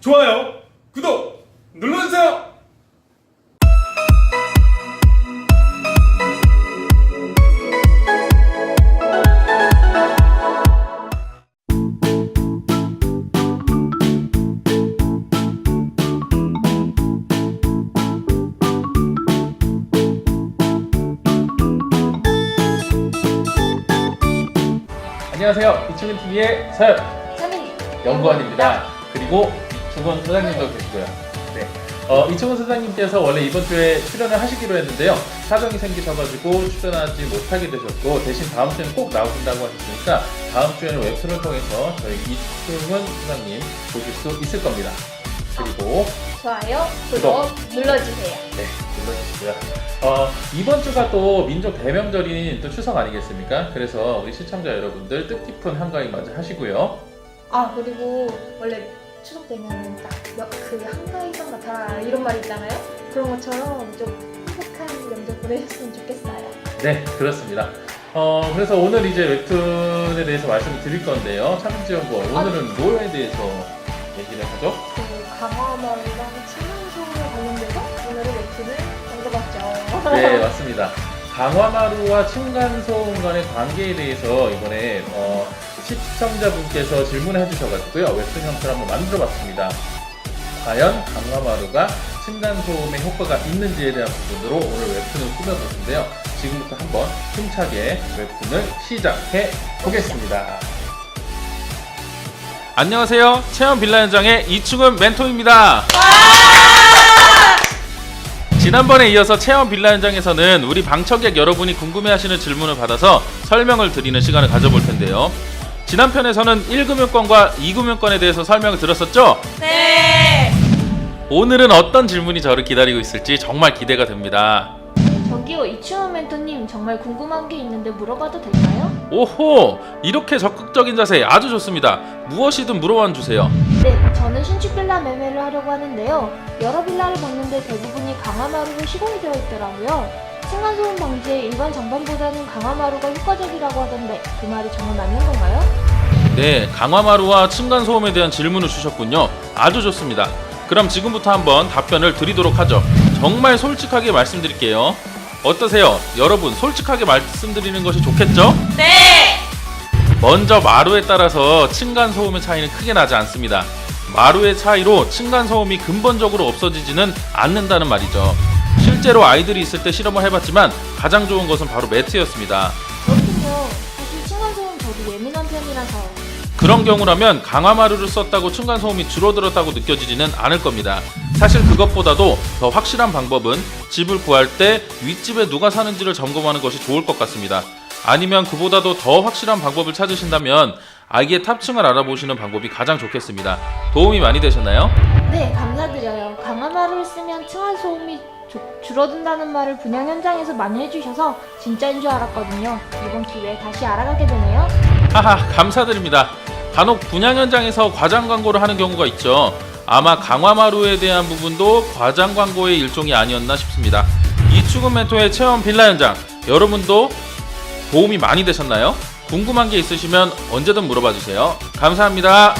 좋아요, 구독 눌러주세요. 안녕하세요. 이충현 TV의 서현 연구원입니다. 그리고 이충원 소장님도 계시고요. 네. 어, 이충원 소장님께서 원래 이번 주에 출연을 하시기로 했는데요. 사정이 생기셔가지고 출연하지 못하게 되셨고 대신 다음 주에는 꼭 나오신다고 하셨으니까 다음 주에는 웹툰을 통해서 저희 이충원 소장님 보실 수 있을 겁니다. 그리고 좋아요, 구독 눌러주세요. 네, 눌러주시고요. 어, 이번 주가 또 민족 대명절인 또 추석 아니겠습니까? 그래서 우리 시청자 여러분들 뜻깊은 한가위 맞이 하시고요. 아 그리고 원래 추석 되면은 딱그 한가위가 나타나 이런 말 있잖아요. 그런 것처럼 좀 행복한 명절 보내셨으면 좋겠어요. 네, 그렇습니다. 어, 그래서 오늘 이제 웹툰에 대해서 말씀을 드릴 건데요. 참지연구 오늘은 뭐에 대해서 얘기를 하죠? 그 강화마을이랑 친환소에 관련돼서 오늘의 웹툰을 만들어봤죠. 네, 맞습니다. 강화마루와 층간소음 간의 관계에 대해서 이번에 어, 시청자분께서 질문을 해주셔가지고요. 웹툰 형태를 한번 만들어 봤습니다. 과연 강화마루가 층간소음에 효과가 있는지에 대한 부분으로 오늘 웹툰을 꾸며보는데요. 지금부터 한번 힘차게 웹툰을 시작해 보겠습니다. 안녕하세요. 체험 빌라 현장의 이충은 멘토입니다. 지난번에 이어서 체험 빌라 현장에서는 우리 방청객 여러분이 궁금해하시는 질문을 받아서 설명을 드리는 시간을 가져볼 텐데요. 지난 편에서는 1금융권과 2금융권에 대해서 설명을 들었었죠? 네. 오늘은 어떤 질문이 저를 기다리고 있을지 정말 기대가 됩니다. 저기요 이치원 멘토님 정말 궁금한 게 있는데 물어봐도 될까요? 오호! 이렇게 적극적인 자세 아주 좋습니다. 무엇이든 물어봐 주세요. 네, 저는 신축 빌라 매매를 하려고 하는데요. 여러 빌라를 봤는데 대부분이 강화마루로 시공이 되어 있더라고요. 층간소음 방지에 일반 장반보다는 강화마루가 효과적이라고 하던데 그 말이 정말 맞는 건가요? 네, 강화마루와 층간소음에 대한 질문을 주셨군요. 아주 좋습니다. 그럼 지금부터 한번 답변을 드리도록 하죠. 정말 솔직하게 말씀드릴게요. 어떠세요? 여러분, 솔직하게 말씀드리는 것이 좋겠죠? 네! 먼저 마루에 따라서 층간소음의 차이는 크게 나지 않습니다. 마루의 차이로 층간소음이 근본적으로 없어지지는 않는다는 말이죠. 실제로 아이들이 있을 때 실험을 해봤지만 가장 좋은 것은 바로 매트였습니다. 그렇군요. 사실 층간소음 저도 예민한 편이라서 그런 경우라면 강화마루를 썼다고 층간소음이 줄어들었다고 느껴지지는 않을 겁니다. 사실 그것보다도 더 확실한 방법은 집을 구할 때 윗집에 누가 사는지를 점검하는 것이 좋을 것 같습니다. 아니면 그보다도 더 확실한 방법을 찾으신다면 아이의 탑층을 알아보시는 방법이 가장 좋겠습니다. 도움이 많이 되셨나요? 네, 감사드려요. 강화마루를 쓰면 층간소음이 조- 줄어든다는 말을 분양 현장에서 많이 해주셔서 진짜인 줄 알았거든요. 이번 기회에 다시 알아가게 되네요. 하하 감사드립니다. 간혹 분양 현장에서 과장 광고를 하는 경우가 있죠. 아마 강화마루에 대한 부분도 과장 광고의 일종이 아니었나 싶습니다. 이축은 멘토의 체험 빌라 현장 여러분도 도움이 많이 되셨나요? 궁금한 게 있으시면 언제든 물어봐 주세요. 감사합니다.